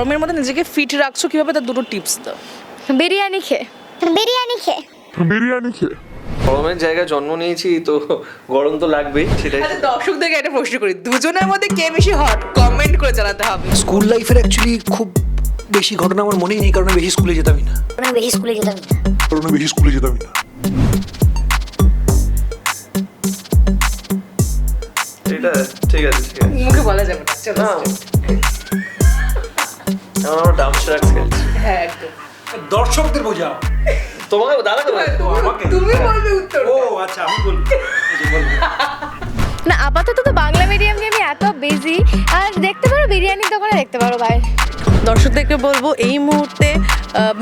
গরমের মধ্যে নিজেকে ফিট রাখছো কীভাবে? তার দুটো টিপস দাও। বিরিয়ানি খেয়ে। বিরিয়ানি খেয়ে। বিরিয়ানি খেয়ে। গরমের জায়গায় জন্ম নিয়েছি তো গরম তো লাগবেই সেটাই। আচ্ছা দর্শকদেরকে একটা প্রশ্ন করি। দুজনের মধ্যে কে বেশি হট কমেন্ট করে জানাতে হবে। স্কুল লাইফের অ্যাকচুয়ালি খুব বেশি ঘটনা আমার মনেই নেই কারণ বেশি স্কুলে যেতামই না। আমি বেশি স্কুলে যেতাম না। কারণ বেশি স্কুলে যেতামই না। এটা ঠিক আছে ঠিক আছে। মুখে বলা যাবে না চলো। ট্রাক্স খেলছি। হ্যাঁ একদম। দর্শকদের বোঝাও। তোমাকে পারে তুমি বলবে উত্তর। ও আচ্ছা আমি বলব। না আপাতত তো বাংলা মিডিয়াম নিয়ে আমি এত বিজি আর দেখতে পারো বিরিয়ানির দোকানে দেখতে পারো ভাই দর্শকদেরকে বলব এই মুহূর্তে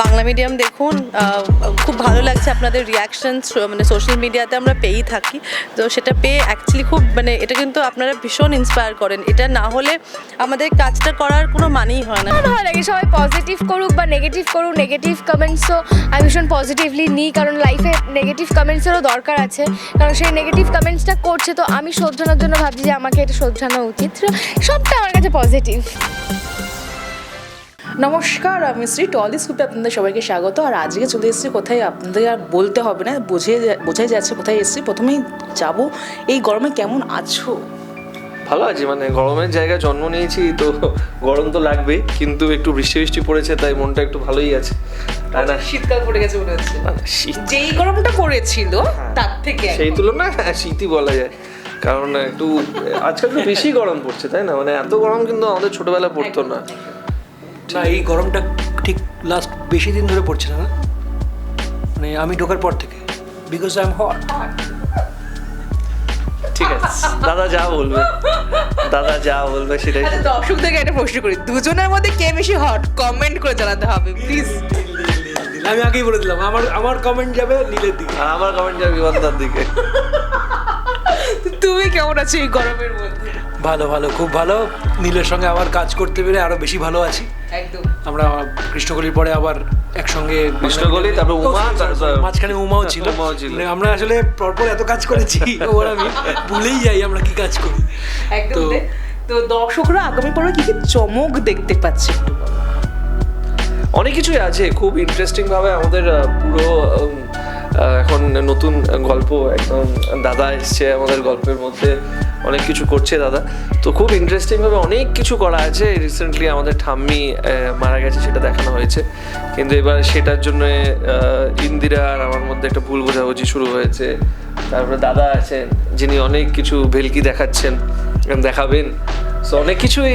বাংলা মিডিয়াম দেখুন খুব ভালো লাগছে আপনাদের রিয়াকশন মানে সোশ্যাল মিডিয়াতে আমরা পেয়েই থাকি। তো সেটা পেয়ে অ্যাকচুয়ালি খুব মানে এটা কিন্তু আপনারা ভীষণ ইন্সপায়ার করেন। এটা না হলে আমাদের কাজটা করার কোনো মানেই হয় না। ভালো লাগে সবাই পজিটিভ করুক বা নেগেটিভ করুক নেগেটিভ কমেন্টসও আমি ভীষণ পজিটিভলি নিই, কারণ লাইফে নেগেটিভ কমেন্টসেরও দরকার আছে। কারণ সেই নেগেটিভ কমেন্টসটা করছে তো আমি শোধরানোর জন্য ভাবছি যে আমাকে এটা শোধরানো উচিত। সবটা আমার কাছে পজিটিভ নমস্কার আমি শ্রী টলি স্কুপে আপনাদের সবাইকে স্বাগত। আর আজকে চলে এসেছি কোথায় আপনাদের আর বলতে হবে না বোঝে বোঝাই যাচ্ছে কোথায় এসেছি। প্রথমেই যাব এই গরমে কেমন আছো? ভালো আছি মানে গরমের জায়গায় জন্ম নিয়েছি তো গরম তো লাগবেই কিন্তু একটু বৃষ্টি বৃষ্টি পড়েছে তাই মনটা একটু ভালোই আছে। তাই না? শীতকাল পড়ে গেছে মনে হচ্ছে। যেই গরমটা পড়েছিল তার থেকে সেই তুলনায় হ্যাঁ, শীতই বলা যায়। কারণ একটু আজকাল একটু বেশি গরম পড়ছে তাই না? মানে এত গরম কিন্তু আমাদের ছোটবেলায় পড়তো না। না এই গরমটা ঠিক লাস্ট বেশি দিন ধরে পড়ছে না মানে আমি ঢোকার পর থেকে বিকজ আই এম হট ঠিক আছে। দাদা যা বলবে। দাদা যা বলবে সেটাই। আচ্ছা দর্শকদেরকে একটা প্রশ্ন করি। দুজনের মধ্যে কে বেশি হট কমেন্ট করে জানাতে হবে প্লিজ আমি আগেই বলে দিলাম আমার আমার কমেন্ট যাবে নীলের দিকে। আর আমার কমেন্ট যাবে বিমানদার দিকে। তুমি কেমন আছো এই গরমের মধ্যে? ভালো ভালো খুব ভালো। নীলের সঙ্গে আবার কাজ করতে পেরে আরও বেশি ভালো আছি। একদম। আমরা কৃষ্ণকলির পরে আবার একসঙ্গে কৃষ্ণকলি, তারপর উমা, তারপর- sorry, মাঝখানে উমাও ছিল। উমাও ছিল। মানে আমরা আসলে পরপর এত কাজ করেছি ওর আমি ভুলেই যাই আমরা কি কাজ করি। একদম তো- তো দর্শকরা আগামী পর্বে কি কি চমক দেখতে পাচ্ছে একটু অনেক কিছুই আছে খুব ইন্টারেস্টিং ভাবে আমাদের পুরো এখন নতুন গল্প একদম দাদা এসছে আমাদের গল্পের মধ্যে। অনেক কিছু করছে দাদা। তো খুব ইন্টারেস্টিং ভাবে অনেক কিছু করা আছে। রিসেন্টলি আমাদের ঠাম্মি মারা গেছে, সেটা দেখানো হয়েছে। কিন্তু এবার সেটার জন্য ইন্দিরা আর আমার মধ্যে একটা ভুল বোঝাবুঝি শুরু হয়েছে। তারপরে দাদা আছেন, যিনি অনেক কিছু ভেলকি দেখাচ্ছেন দেখাবেন। সো অনেক কিছুই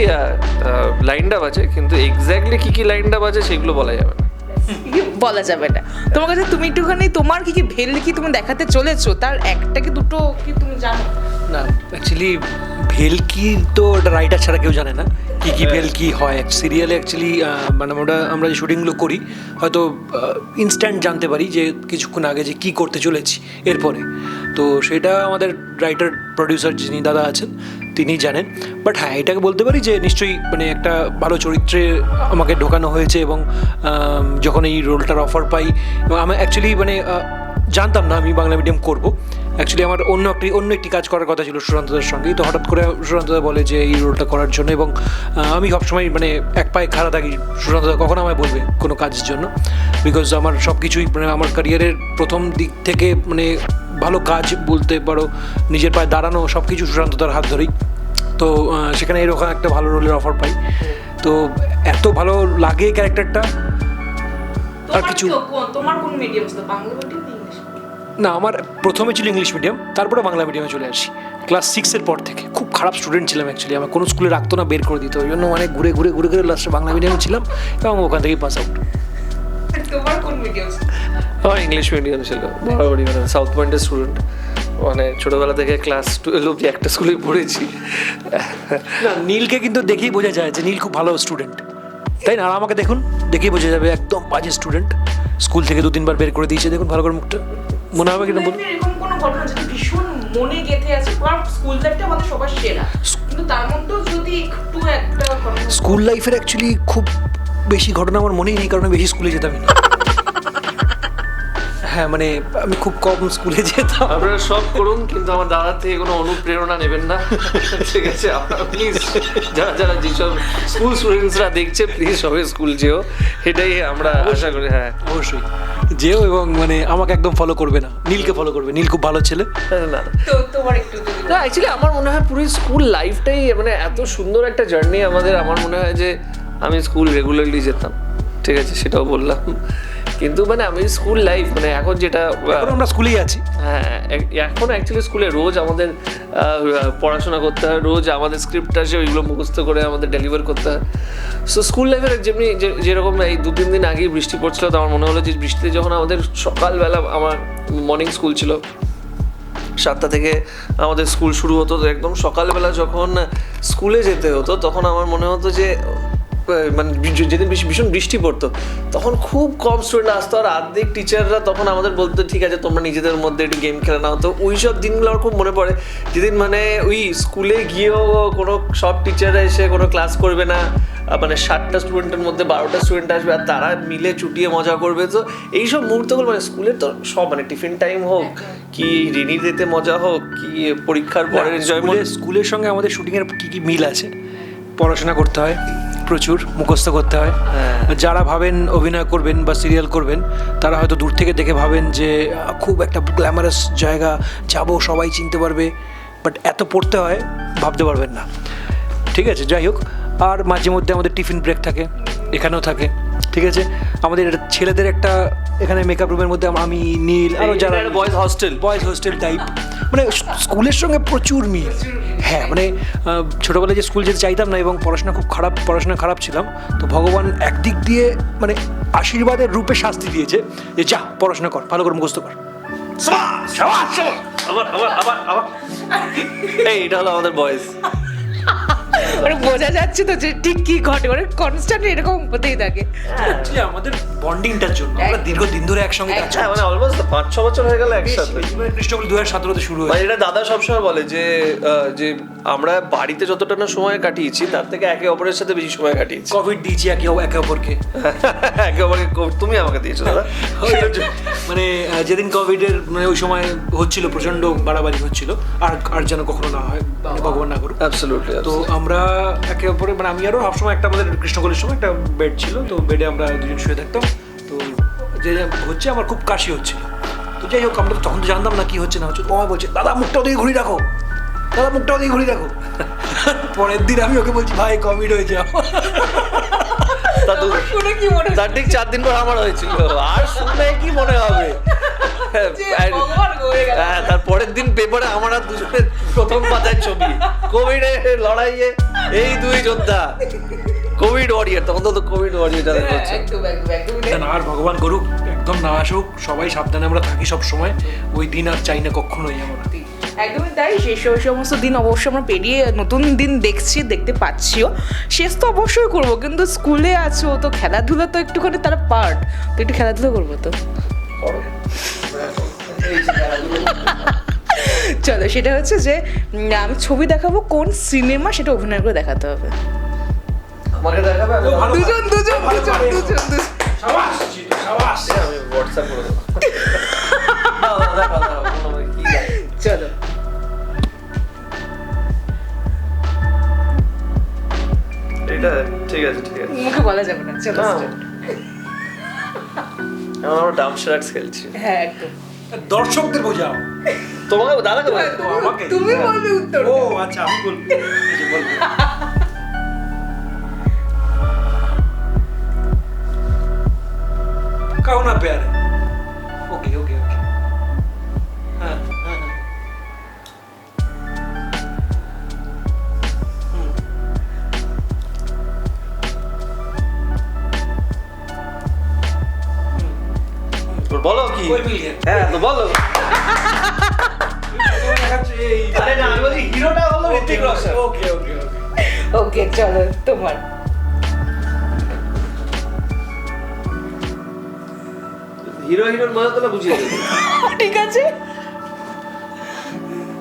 লাইন আপ আছে, কিন্তু এক্স্যাক্টলি কি কি লাইন আপ আছে সেগুলো বলা যাবে বলা যাবে না তোমার কাছে তুমি একটুখানি তোমার কি কি ভেল কি তুমি দেখাতে চলেছো? তার একটা কি দুটো কি তুমি জানো? না অ্যাকচুয়ালি ভেলকি তো রাইটার ছাড়া কেউ জানে না। কি কি ভেলকি হয়? সিরিয়ালে অ্যাকচুয়ালি মানে আমরা আমরা যে শুটিংগুলো করি, হয়তো ইনস্ট্যান্ট জানতে পারি যে কিছুক্ষণ আগে যে কি করতে চলেছি, এরপরে। তো সেটা আমাদের রাইটার প্রডিউসার যিনি দাদা আছেন, তিনি জানেন। বাট হ্যাঁ এটাকে বলতে পারি যে নিশ্চয়ই মানে একটা ভালো চরিত্রে আমাকে ঢোকানো হয়েছে এবং যখন এই রোলটার অফার পাই, এবং আমি অ্যাকচুয়ালি মানে জানতাম না আমি বাংলা মিডিয়াম করব। অ্যাকচুয়ালি আমার অন্য একটি অন্য একটি কাজ করার কথা ছিল সুশান্তদার সঙ্গে। তো হঠাৎ করে সুশান্তদা বলে যে এই রোলটা করার জন্য এবং আমি সবসময় মানে এক পায়ে খাড়া থাকি। সুশান্তদা কখন আমায় বলবে কোনো কাজের জন্য। বিকজ আমার সব কিছুই মানে আমার ক্যারিয়ারের প্রথম দিক থেকে মানে ভালো কাজ বলতে পারো নিজের পায়ে দাঁড়ানো সব কিছু সুশান্তদার হাত ধরেই। তো সেখানে এরকম একটা ভালো রোলের অফার পাই। তো এত ভালো লাগে ক্যারেক্টারটা আর কিছু তোমার কোন মিডিয়াম বাংলা না আমার প্রথমে ছিল ইংলিশ মিডিয়াম তারপরে বাংলা মিডিয়ামে চলে আসি। ক্লাস সিক্সের পর থেকে খুব খারাপ স্টুডেন্ট ছিলাম অ্যাকচুয়ালি আমার কোনো স্কুলে রাখতো না বের করে দিত। ওই জন্য অনেক ঘুরে ঘুরে ঘুরে ঘুরে লাস্টে বাংলা মিডিয়ামে ছিলাম এবং ওখান থেকেই পাস আউট আমার ইংলিশ মিডিয়াম ছিল বরাবরই মানে সাউথ পয়েন্টের স্টুডেন্ট মানে ছোটবেলা থেকে ক্লাস টুয়েলভ অব্দি একটা স্কুলে পড়েছি। না নীলকে কিন্তু দেখেই বোঝা যায় যে নীল খুব ভালো স্টুডেন্ট তাই না? আর আমাকে দেখুন দেখেই বোঝা যাবে একদম বাজে স্টুডেন্ট স্কুল থেকে দু তিনবার বের করে দিয়েছে দেখুন ভালো করে মুখটা। মনে হবে কিনা বলুন এরকম কোনো ঘটনা যেটা ভীষণ মনে গেঁথে আছে কারণ স্কুল লাইফটা আমাদের সবার সেরা। কিন্তু তার মধ্যেও যদি একটু একটা স্কুল লাইফের অ্যাকচুয়ালি খুব বেশি ঘটনা আমার মনেই নেই কারণ বেশি স্কুলে যেতামই না। হ্যাঁ মানে আমি খুব কম স্কুলে যেতাম। আপনারা সব করুন কিন্তু আমার দাদার থেকে কোনো অনুপ্রেরণা নেবেন না। ঠিক আছে আপনারা প্লিজ যারা যারা যেসব স্কুল স্টুডেন্টসরা দেখছে প্লিজ সবাই স্কুল যেও। এটাই আমরা আশা করি হ্যাঁ। অবশ্যই। যেও এবং মানে আমাকে একদম ফলো করবে না। নীলকে ফলো করবে। নীল খুব ভালো ছেলে। না না অ্যাকচুয়ালি আমার মনে হয় পুরো স্কুল লাইফটাই মানে এত সুন্দর একটা জার্নি আমাদের। আমার মনে হয় যে আমি স্কুল রেগুলারলি যেতাম। ঠিক আছে সেটাও বললাম। কিন্তু মানে আমি স্কুল লাইফ মানে এখন যেটা আমরা স্কুলেই আছি। হ্যাঁ এখন অ্যাকচুয়ালি স্কুলে রোজ আমাদের পড়াশোনা করতে হয় রোজ আমাদের স্ক্রিপ্ট আসে ওইগুলো মুখস্থ করে আমাদের ডেলিভার করতে হয়। সো স্কুল লাইফের যেমনি যে- যেরকম এই দু তিন দিন আগেই বৃষ্টি পড়ছিল তো আমার মনে হলো যে বৃষ্টিতে যখন আমাদের সকালবেলা আমার মর্নিং স্কুল ছিল সাতটা থেকে আমাদের স্কুল শুরু হতো তো একদম সকালবেলা যখন স্কুলে যেতে হতো তখন আমার মনে হতো যে মানে যেদিন বেশি ভীষণ বৃষ্টি পড়তো তখন খুব কম স্টুডেন্ট আসতো আর অর্ধেক টিচাররা তখন আমাদের বলতো ঠিক আছে তোমরা নিজেদের মধ্যে একটু গেম খেলে নাও। তো ওই সব দিনগুলো আমার খুব মনে পড়ে। যেদিন মানে ওই স্কুলে গিয়েও কোনো সব টিচাররা এসে কোনো ক্লাস করবে না মানে ষাটটা স্টুডেন্টের মধ্যে বারোটা স্টুডেন্ট আসবে আর তারা মিলে চুটিয়ে মজা করবে। তো এইসব মুহূর্তগুলো মানে স্কুলের তো সব মানে টিফিন টাইম হোক কি রেনি ডেতে মজা হোক কি পরীক্ষার পরে স্কুলের স্কুলের সঙ্গে আমাদের শুটিংয়ের কী কী মিল আছে? পড়াশোনা করতে হয় প্রচুর মুখস্থ করতে হয়। যারা ভাবেন অভিনয় করবেন বা সিরিয়াল করবেন তারা হয়তো দূর থেকে দেখে ভাবেন যে খুব একটা গ্ল্যামারাস জায়গা যাব সবাই চিনতে পারবে। বাট এত পড়তে হয় ভাবতে পারবেন না। ঠিক আছে যাই হোক। আর মাঝে মধ্যে আমাদের টিফিন ব্রেক থাকে এখানেও থাকে। ঠিক আছে? আমাদের ছেলেদের একটা এখানে মেকআপ রুমের মধ্যে আমি নীল আরও যারা boys hostel boys hostel type মানে স্কুলের সঙ্গে প্রচুর মিল। হ্যাঁ মানে ছোটোবেলায় যে স্কুল যেতে চাইতাম না এবং পড়াশোনা খুব খারাপ পড়াশোনা খারাপ ছিলাম তো ভগবান একদিক দিয়ে মানে আশীর্বাদের রূপে শাস্তি দিয়েছে যে যা পড়াশোনা কর ভালো করে মুখস্থ কর। আবার আবার আবার আবার এই এটা হলো আমাদের বয়েজ মানে বোঝা যাচ্ছে তো যে ঠিক কি ঘটে মানে কনস্ট্যান্ট এরকম হতেই থাকে। Actually আমাদের বন্ডিংটার জন্য আমরা দীর্ঘদিন ধরে একসঙ্গে কাজ হ্যাঁ মানে অলমোস্ট পাঁচ ছ বছর হয়ে গেল একসাথে। কৃষ্ণগুলি দু হাজার সতেরোতে শুরু হয় এটা দাদা সবসময় বলে যে আহ, যে আমরা বাড়িতে যতটা না সময় কাটিয়েছি তার থেকে একে অপরের সাথে বেশি সময় কাটিয়েছি। কোভিড দিয়েছি একে একে অপরকে? একে অপরকে তুমি আমাকে দিয়েছ দাদা। মানে যেদিন কোভিডের মানে ওই সময় হচ্ছিল প্রচণ্ড বাড়াবাড়ি হচ্ছিল আর আর যেন কখনো না হয় মানে ভগবান না করুক। অ্যাবসলিউটলি তো আমরা একে অপরে মানে আমি আরও সবসময় একটা আমাদের কৃষ্ণকলের সময় একটা বেড ছিল তো বেডে আমরা দুজন শুয়ে থাকতাম। তো যে হচ্ছে আমার খুব কাশি হচ্ছিল। তো যাই হোক আমরা তখন তো জানতাম না কি হচ্ছে না হচ্ছে। ও আমায় বলছে দাদা মুখটা ওদিকে ঘুরি রাখো। দাদা মুখটা ওদিকে ঘুরি রাখো পরের দিন আমি ওকে বলছি ভাই কোভিড হয়েছে তার ঠিক চার দিন পর আমার হয়েছিল। আর শুনে কি মনে হবে? হ্যাঁ তার পরের দিন পেপারে আমার আর দুজনের প্রথম পাতায় ছবি। কোভিড লড়াইয়ে এই দুই যোদ্ধা। কোভিড ওয়ারিয়ার তখন তো কোভিড ওয়ারিয়ার হচ্ছে। না আর ভগবান করুক একদম না আসুক সবাই সাবধানে আমরা থাকি সব সময় ওই দিন আর চাই না কখনোই আমরা। একদমই তাই। শেষ ওই সমস্ত দিন অবশ্যই আমরা পেরিয়ে নতুন দিন দেখছি দেখতে পাচ্ছিও। শেষ তো অবশ্যই করব কিন্তু স্কুলে আছো তো খেলাধুলা তো একটুখানি তারা পার্ট তো একটু খেলাধুলা করব তো। চলো সেটা হচ্ছে যে আমি ছবি দেখাবো কোন সিনেমা সেটা অভিনয় করে দেখাতে হবে। দুজন দুজন দুজন দুজন দুজন। চলো। এটা ঠিক আছে ঠিক আছে। মুখে বলা যাবে না চলো না। start. এখন আমরা ডাম শার্টস খেলছি। হ্যাঁ একদম। দর্শকদের বোঝাও। তোমাকে দাদাকে তোমাকে তুমি বলবে উত্তর। ও আচ্ছা আমি বলব। আচ্ছা, বলব।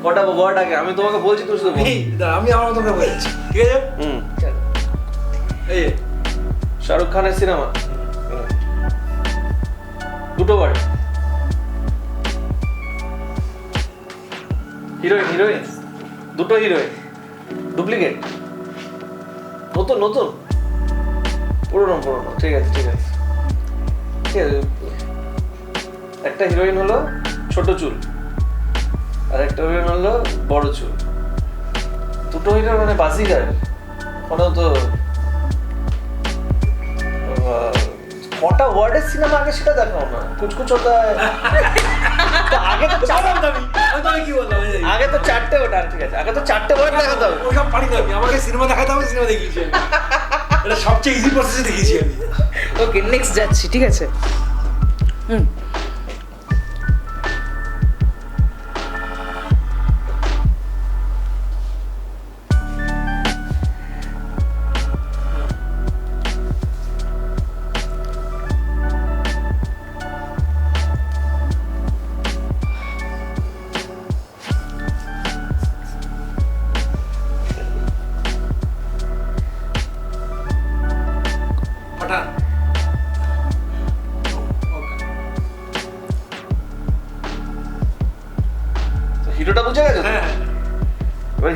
কটা ওয়ার্ড আগে? আমি তোমাকে বলছি তুমি শুধু আমি আমার মতো করে বলছি ঠিক আছে? হুম। এই শাহরুখ খানের সিনেমা। দুটো ওয়ার্ড হিরোইন হিরোইন দুটো হিরোইন ডুপ্লিকেট নতুন নতুন। পুরনো পুরনো। ঠিক আছে ঠিক আছে। ঠিক আছে। একটা হিরোইন হলো ছোট চুল। আর একটা হিরোইন হলো বড় চুল। দুটো হিরোইন মানে বাজিগার ওখানেও তো কটা ওয়ার্ডের সিনেমা আগে সেটা দেখাও না। কুচকুচ হতা হ্যায়। তো আগে তো আগে তো চারটে ওটা ঠিক আছে। আগে তো চারটে ওয়ার্ড দেখাতে হবে। ওসব পারি না আমি। আমাকে সিনেমা দেখাতে হবে সিনেমা দেখিয়েছি এটা সবচেয়ে ইজি প্রসেসে দেখিয়েছি আমি। ওকে নেক্সট যাচ্ছি ঠিক আছে?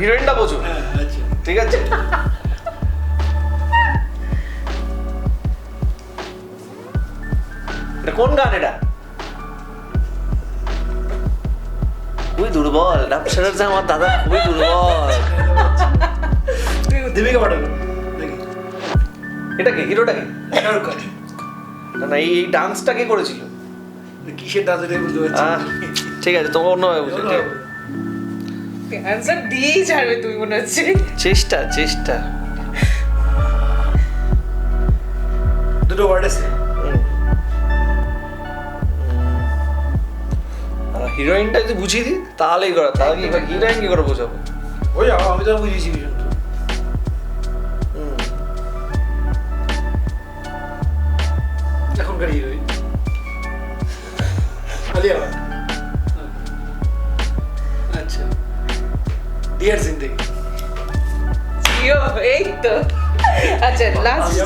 হিরোইনটা বোঝো হ্যাঁ আচ্ছা। ঠিক আছে? কোন গান এটা? খুবই দুর্বল। ডাক্তার আমার দাদা খুবই দুর্বল। দেবিকা পাঠান দেখি। এটা কি? হিরোটা কি? না না এই ডান্সটা কে করেছিল? কিসের পারছি ঠিক আছে তোমার অন্যভাবে বুঝো ঠিক আছে। অ্যান্সার দিয়েই ছাড়বে তুমি মনে হচ্ছে। চেষ্টা চেষ্টা। দুটো ওয়ার্ড আছে। হিরোইনটা যদি বুঝিয়ে দিই তাহলেই করা তাহলে কি হিরোইন কি করে বোঝাবো? ওই আমি তো বুঝিয়েছি। ভীষণ আচ্ছা লাস্ট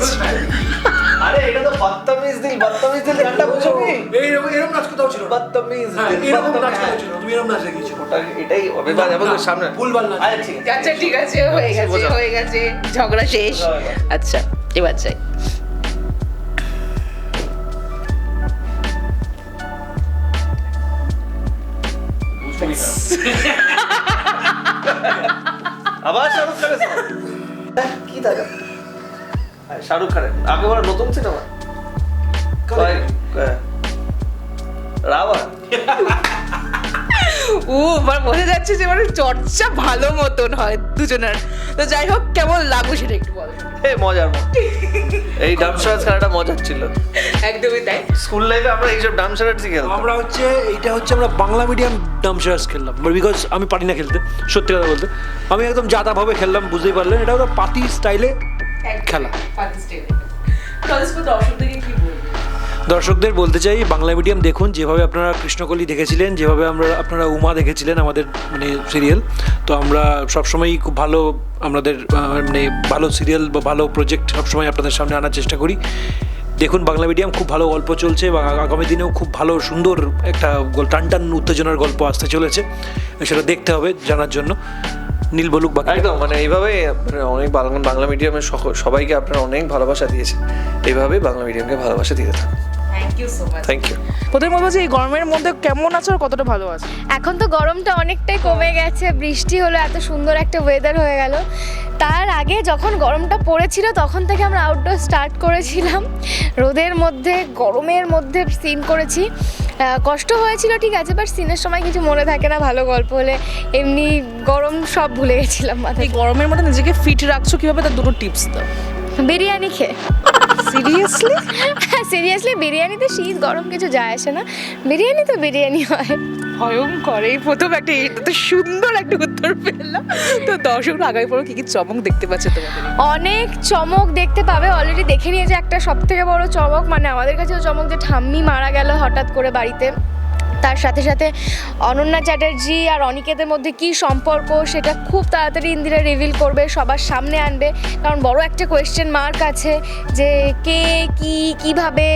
আরে এটা তো বাত্তামিজ দিল বাত্তামিজ দিল গানটা বুঝো কি? এইরকম এরকম নাচ কোথাও ছিল না। বাত্তামিজ হ্যাঁ, দিল এরকম নাচ কোথাও ছিল তুমি এরকম নাচ দেখিয়েছো ওটা- এটাই হবে বা যাব সামনে। ভুলভাল নাচ। আচ্ছা ঠিক আছে আচ্ছা ঠিক আছে। হয়ে গেছে হয়ে গেছে ঝগড়া শেষ। আচ্ছা এবার চাই আবার শাহরুখ খানের song? হ্যাঁ, কি দাদা হ্যাঁ, শাহরুখ খানের। আগে বলা নতুন সিনেমা রাবণ ও এবার বোঝা যাচ্ছে যে মানে চর্চা ভালো মতন হয় দুজনের। তো যাই হোক কেমন লাগল সেটা একটু বলো। এ মজার এই ডান্সার খেলাটা মজার ছিল। একদমই তাই। স্কুল লাইফে আমরা এইসব ডান্সার খেলতাম? আমরা হচ্ছে এইটা হচ্ছে আমরা বাংলা মিডিয়াম ডামশার্স খেললাম। বিকজ আমি পারি না খেলতে সত্যি কথা বলতে। আমি একদম জাদাভাবে খেললাম বুঝতেই পারলেন। এটা হলো পাতি স্টাইলে খেলা। দর্শকদের বলতে চাই বাংলা মিডিয়াম দেখুন যেভাবে আপনারা কৃষ্ণকলি দেখেছিলেন যেভাবে আমরা আপনারা উমা দেখেছিলেন আমাদের মানে সিরিয়াল তো আমরা সবসময়ই খুব ভালো আমাদের মানে ভালো সিরিয়াল বা ভালো প্রজেক্ট সবসময় আপনাদের সামনে আনার চেষ্টা করি। দেখুন বাংলা মিডিয়াম খুব ভালো গল্প চলছে এবং আগামী দিনেও খুব ভালো সুন্দর একটা টান টান উত্তেজনার গল্প আসতে চলেছে। সেটা দেখতে হবে জানার জন্য। নীল বলুক বাকি একদম মানে এইভাবে অনেক বাংলা বাংলা মিডিয়ামের সবাইকে আপনারা অনেক ভালোবাসা দিয়েছে এইভাবে বাংলা মিডিয়ামকে ভালোবাসা দিতে থাকুন। Thank you so much thank you প্রথমে বলব যে এই গরমের মধ্যে কেমন আছো আর কতটা ভালো আছো? এখন তো গরমটা অনেকটাই কমে গেছে বৃষ্টি হলো এত সুন্দর একটা ওয়েদার হয়ে গেল। তার আগে যখন গরমটা পড়েছিল তখন থেকে আমরা আউটডোর স্টার্ট করেছিলাম। রোদের মধ্যে গরমের মধ্যে সিন করেছি। কষ্ট হয়েছিল ঠিক আছে বাট সিনের সময় কিছু মনে থাকে না ভালো গল্প হলে। এমনি গরম সব ভুলে গেছিলাম মাথায়। গরমের মধ্যে নিজেকে ফিট রাখছো কীভাবে? তার দুটো টিপস দাও। বিরিয়ানি খেয়ে। সিরিয়াসলি সিরিয়াসলি বিরিয়ানিতে শীত গরম কিছু যায় আসে না। বিরিয়ানি তো বিরিয়ানি হয়। ভয়ঙ্কর এই প্রথম একটা এত সুন্দর একটা উত্তর পেলাম। তো দর্শকরা আগামী পরে কি কি চমক দেখতে পাচ্ছে তোমাদের? অনেক চমক দেখতে পাবে। অলরেডি দেখে নিয়েছে একটা সব থেকে বড় চমক। মানে আমাদের কাছেও চমক যে ঠাম্মি মারা গেল হঠাৎ করে বাড়িতে। তার সাথে সাথে অনন্যা চ্যাটার্জি আর অনিকেতের মধ্যে কি সম্পর্ক সেটা খুব তাড়াতাড়ি ইন্দিরা রিভিল করবে সবার সামনে আনবে। কারণ বড় একটা কোয়েশ্চেন মার্ক আছে যে কে কি কীভাবে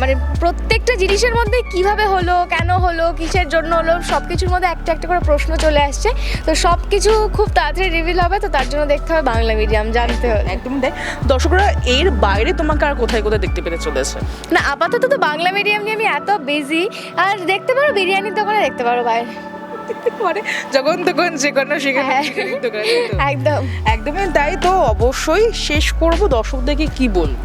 মানে প্রত্যেকটা জিনিসের মধ্যে কীভাবে হলো কেন হলো কিসের জন্য হলো সব কিছুর মধ্যে একটা একটা করে প্রশ্ন চলে আসছে। তো সব কিছু খুব তাড়াতাড়ি রিভিল হবে তো তার জন্য দেখতে হবে বাংলা মিডিয়াম জানতে হবে। একদমই তাই দর্শকরা এর বাইরে তোমাকে আর কোথায় কোথায় দেখতে পেতে চলেছে? না আপাতত তো বাংলা মিডিয়াম নিয়ে আমি এত বিজি আর দেখতে পারো বিরিয়ানির দোকানে দেখতে পারো বাইরে মানে যখন তখন যে কোনো সেখানে হ্যাঁ। একদম। একদমই তাই তো অবশ্যই শেষ করব। দর্শকদেরকে কি বলব?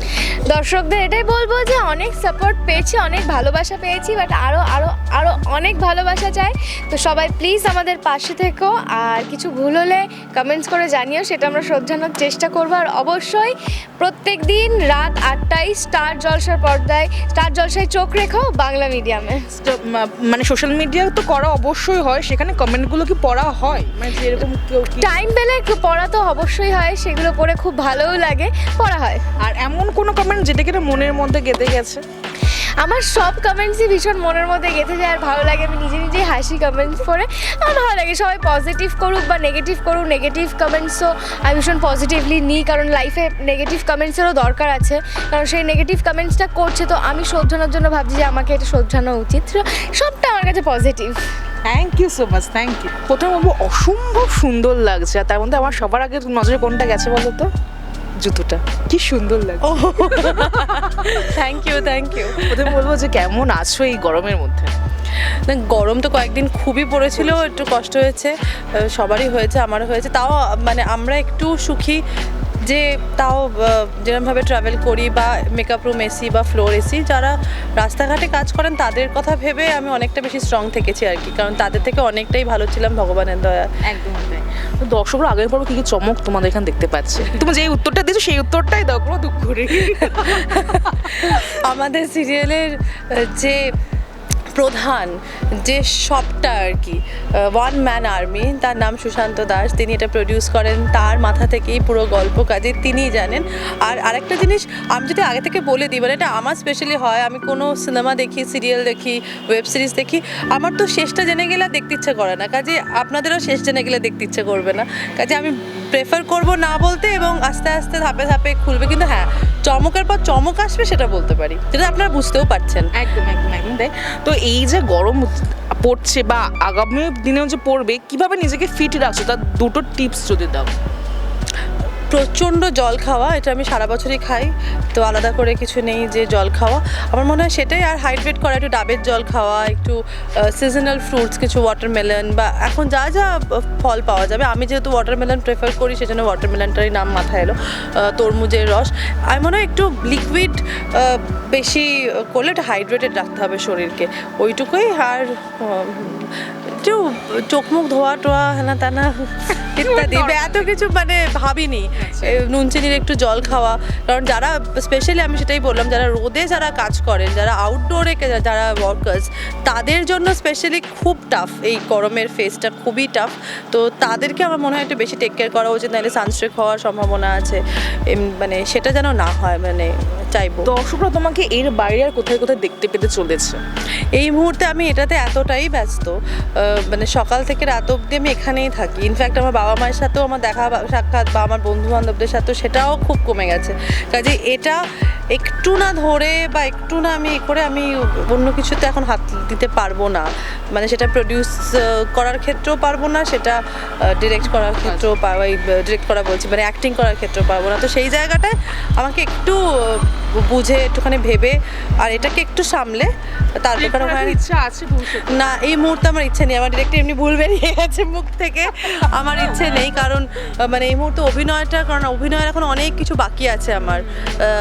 দর্শকদের এটাই বলব যে অনেক সাপোর্ট পেয়েছি অনেক ভালোবাসা পেয়েছি বাট আরও আরও আরও অনেক ভালোবাসা চাই। তো সবাই প্লিজ আমাদের পাশে থেকো আর কিছু ভুল হলে কমেন্টস করে জানিও সেটা আমরা শোধরানোর চেষ্টা করব। আর অবশ্যই প্রত্যেক দিন রাত আটটায় স্টার জলসার পর্দায় স্টার জলসায় চোখ রেখো বাংলা মিডিয়ামে মানে সোশ্যাল মিডিয়া তো করা অবশ্যই হয় সেখানে কমেন্টগুলো কি পড়া হয়? মানে যেরকম কেউ কি টাইম পেলে পড়া তো অবশ্যই হয় সেগুলো পড়ে খুব ভালোও লাগে পড়া হয়। আর এমন কোনো কমেন্ট যেটা কিনা মনের মধ্যে গেঁথে গেছে? আমার সব কমেন্টসই ভীষণ মনের মধ্যে গেঁথে যায়, আর ভালো লাগে, আমি নিজে নিজেই হাসি কমেন্টস পড়ে। আমার ভালো লাগে, সবাই পজিটিভ করুক বা নেগেটিভ করুক নেগেটিভ কমেন্টসও আমি ভীষণ পজিটিভলি নিই, কারণ লাইফে নেগেটিভ কমেন্টসেরও দরকার আছে। কারণ সেই নেগেটিভ কমেন্টসটা করছে তো আমি শোধরানোর জন্য ভাবছি যে আমাকে এটা শোধরানো উচিত। সবটা আমার কাছে positive thank you so much thank you প্রথমে অসম্ভব সুন্দর লাগছে তার মধ্যে আমার সবার আগে নজরে কোনটা গেছে বলো তো? জুতোটা। কি সুন্দর লাগে থ্যাংক ইউ থ্যাংক ইউ প্রথমে বলব যে কেমন আছো এই গরমের মধ্যে? না গরম তো কয়েকদিন খুবই পড়েছিল একটু কষ্ট হয়েছে সবারই হয়েছে আমারও হয়েছে। তাও মানে আমরা একটু সুখী যে তাও যেরমভাবে ট্রাভেল করি বা মেকআপ রুম এসি বা ফ্লোর এসি যারা রাস্তাঘাটে কাজ করেন তাদের কথা ভেবে আমি অনেকটা বেশি স্ট্রং থেকেছি আর কি। কারণ তাদের থেকে অনেকটাই ভালো ছিলাম ভগবানের দয়া। একদম দর্শকরা আগের পর্ব কি কি চমক তোমাদের এখানে দেখতে পাচ্ছে? তুমি যে উত্তরটা দিয়েছ সেই উত্তরটাই দেখো দুঃখ আমাদের সিরিয়ালের যে প্রধান যে সবটা আর কি ওয়ান ম্যান আর্মি তার নাম সুশান্ত দাস, তিনি এটা প্রডিউস করেন, তার মাথা থেকেই পুরো গল্প কাজে তিনি জানেন। আর আরেকটা জিনিস আমি যদি আগে থেকে বলে দিই মানে এটা আমার স্পেশালি হয়, আমি কোনো সিনেমা দেখি সিরিয়াল দেখি ওয়েব সিরিজ দেখি, আমার তো শেষটা জেনে গেলে দেখতে ইচ্ছে করে না, কাজে আপনাদেরও শেষ জেনে গেলে দেখতে ইচ্ছে করবে না। কাজে আমি প্রেফার করব না বলতে এবং আস্তে আস্তে ধাপে ধাপে খুলবে। কিন্তু হ্যাঁ চমকের পর চমক আসবে সেটা বলতে পারি। যেটা আপনারা বুঝতেও পারছেন। একদম একদম একদম। তাই তো এই যে গরম পড়ছে বা আগামী দিনেও যে পড়বে, কীভাবে নিজেকে ফিট রাখছো? তার দুটো টিপস যদি দাও। প্রচণ্ড জল খাওয়া, এটা আমি সারা বছরই খাই। তো আলাদা করে কিছু নেই যে জল খাওয়া। আমার মনে হয় সেটাই আর হাইড্রেট করা, একটু ডাবের জল খাওয়া, একটু সিজনাল ফ্রুটস কিছু ওয়াটারমেলন বা এখন যা যা ফল পাওয়া যাবে। আমি যেহেতু ওয়াটারমেলন প্রেফার করি, সেজন্য ওয়াটারমেলনটারই নাম মাথায় এলো তরমুজের রস। আমি মনে হয় একটু লিকুইড বেশি করলে একটু হাইড্রেটেড রাখতে হবে শরীরকে। ওইটুকুই আর একটু চোখ মুখ ধোয়া টোয়া হেনা তেনা ইত্যাদি। এত কিছু মানে ভাবিনি। নুন চিনির একটু জল খাওয়া। কারণ যারা স্পেশালি আমি সেটাই বললাম যারা রোদে যারা কাজ করেন যারা আউটডোরে যারা ওয়ার্কার্স তাদের জন্য স্পেশালি খুব টাফ এই গরমের ফেসটা খুবই টাফ তো তাদেরকে আমার মনে হয় একটু বেশি টেক কেয়ার করা উচিত নাহলে সানস্ট্রেক হওয়ার সম্ভাবনা আছে। মানে সেটা যেন না হয় মানে চাইব। দর্শকরা তোমাকে এর বাইরে আর কোথায় কোথায় দেখতে পেতে চলেছে? এই মুহূর্তে আমি এটাতে এতটাই ব্যস্ত মানে সকাল থেকে রাত অবধি আমি এখানেই থাকি। ইনফ্যাক্ট আমার বাবা মায়ের সাথেও আমার দেখা সাক্ষাৎ বা আমার বন্ধু বান্ধবদের সাথেও সেটাও খুব কমে গেছে। কাজে এটা একটু না ধরে বা একটু না আমি এ করে আমি অন্য কিছুতে এখন হাত দিতে পারব না। মানে সেটা প্রডিউস করার ক্ষেত্রেও পারব না সেটা ডিরেক্ট করার ক্ষেত্রেও ডিরেক্ট করা বলছি মানে অ্যাক্টিং করার ক্ষেত্রেও পারব না। তো সেই জায়গাটায় আমাকে একটু বুঝে একটুখানি ভেবে আর এটাকে একটু সামলে তারপর কারণ হয় না- ইচ্ছা আছে না এই মুহূর্তে আমার ইচ্ছে নেই। আমার ডিরেক্ট এমনি ভুল বেরিয়ে গেছে মুখ থেকে। আমার ইচ্ছে নেই কারণ মানে এই মুহূর্তে অভিনয়টা কারণ অভিনয়ের এখন অনেক কিছু বাকি আছে আমার।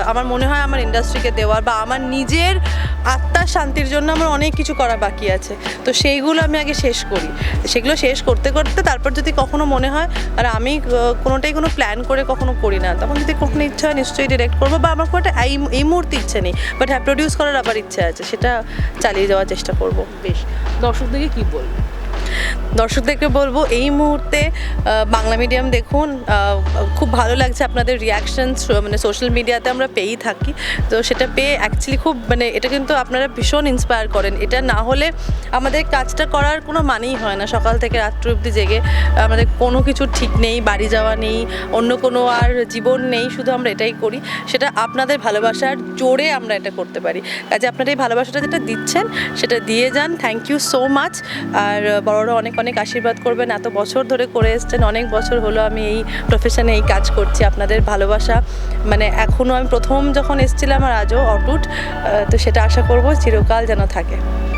আমার মনে হয় আমার ইন্ডাস্ট্রিকে দেওয়ার বা আমার নিজের আত্মার শান্তির জন্য আমার অনেক কিছু করা বাকি আছে। তো সেইগুলো আমি আগে শেষ করি। সেগুলো শেষ করতে করতে তারপর যদি কখনো মনে হয় আর আমি কোনোটাই কোনো প্ল্যান করে কখনো করি না তখন যদি কখনো ইচ্ছা হয় নিশ্চয়ই ডিরেক্ট করব বা আমার কোনো একটা এই মুহূর্তে ইচ্ছে নেই। বাট হ্যাঁ প্রডিউস করার আবার ইচ্ছে আছে, সেটা চালিয়ে যাওয়ার চেষ্টা করব। বেশ। দর্শকদেরকে কি বলবে দর্শকদেরকে বলব, এই মুহূর্তে বাংলা মিডিয়াম দেখুন খুব ভালো লাগছে আপনাদের রিয়াকশন মানে সোশ্যাল মিডিয়াতে আমরা পেয়েই থাকি। তো সেটা পেয়ে অ্যাকচুয়ালি খুব মানে এটা কিন্তু আপনারা ভীষণ ইন্সপায়ার করেন। এটা না হলে আমাদের কাজটা করার কোনো মানেই হয় না। সকাল থেকে রাত্র অবধি জেগে আমাদের কোনো কিছু ঠিক নেই, বাড়ি যাওয়া নেই, অন্য কোনো আর জীবন নেই, শুধু আমরা এটাই করি। সেটা আপনাদের ভালোবাসার জোরে আমরা এটা করতে পারি। কাজে আপনারা এই ভালোবাসাটা যেটা দিচ্ছেন, সেটা দিয়ে যান। থ্যাংক ইউ সো মাচ আর বড়রা অনেক অনেক আশীর্বাদ করবেন। এত বছর ধরে করে এসছেন, অনেক বছর হলো আমি এই প্রফেশনে এই কাজ করছি, আপনাদের ভালোবাসা। মানে এখনও আমি প্রথম যখন এসেছিলাম আর আজও অটুট তো সেটা আশা করব চিরকাল যেন থাকে।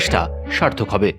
প্রচেষ্টা সার্থক হবে।